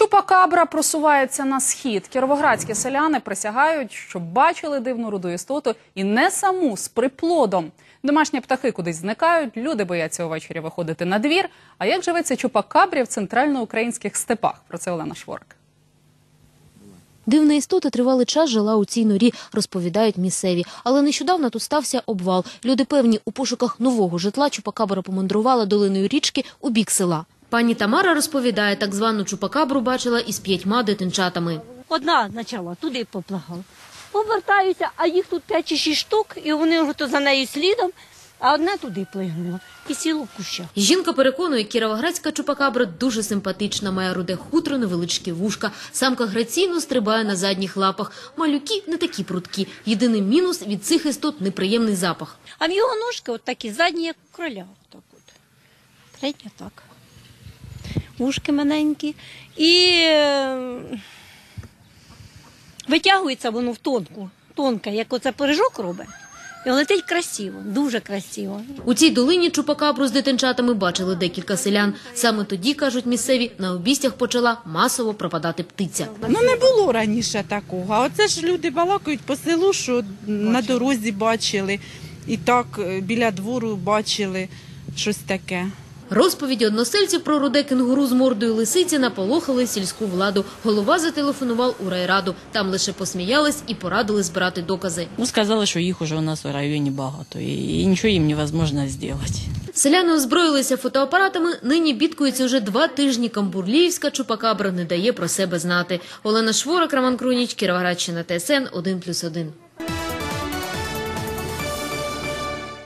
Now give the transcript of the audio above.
Чупакабра просувається на схід. Кіровоградські селяни присягають, що бачили дивну руду істоту і не саму з приплодом. Домашні птахи кудись зникають, люди бояться увечері виходити на двір. А як живеться чупакабрі в центральноукраїнських степах? Про це Олена Шворик. Дивна істота тривалий час жила у цій норі, розповідають місцеві. Але нещодавно тут стався обвал. Люди певні, у пошуках нового житла Чупакабра помандрувала долиною річки у бік села. Пані Тамара розповідає, так звану Чупакабру бачила із п'ятьма дитинчатами. Одна почала туди поплахала. Повертаюся, а їх тут п'ять чи шість штук, і вони вже то за нею слідом, а одна туди плигнула і сіло в кущах. Жінка переконує, кіровоградська чупакабра дуже симпатична, має руде хутро, невеличкі вушка. Самка граційно стрибає на задніх лапах. Малюки не такі прудкі. Єдиний мінус від цих істот неприємний запах. А в його ножки от такі задні, як кроля. Так от. Третя так. Ушки маленькі. І е, витягується воно в тонку, тонке, як оце пиріжок робить. І летить красиво, дуже красиво. У цій долині чупакабру з дитинчатами бачили декілька селян. Саме тоді, кажуть місцеві, на обістях почала масово пропадати птиця. Ну не було раніше такого. А оце ж люди балакають по селу, що на дорозі бачили, і так е, біля двору бачили щось таке. Розповіді односельців про руде кенгуру з мордою лисиці наполохали сільську владу. Голова зателефонував у райраду. Там лише посміялись і порадили збирати докази. Ну, сказали, що їх уже у нас в районі багато, і, нічого їм невозможно зробити. Селяни озброїлися фотоапаратами. Нині бідкується вже два тижні. Камбурліївська чупакабра не дає про себе знати. Олена Шворок, Роман Круніч, Кіровоградщина, ТСН 1+,1.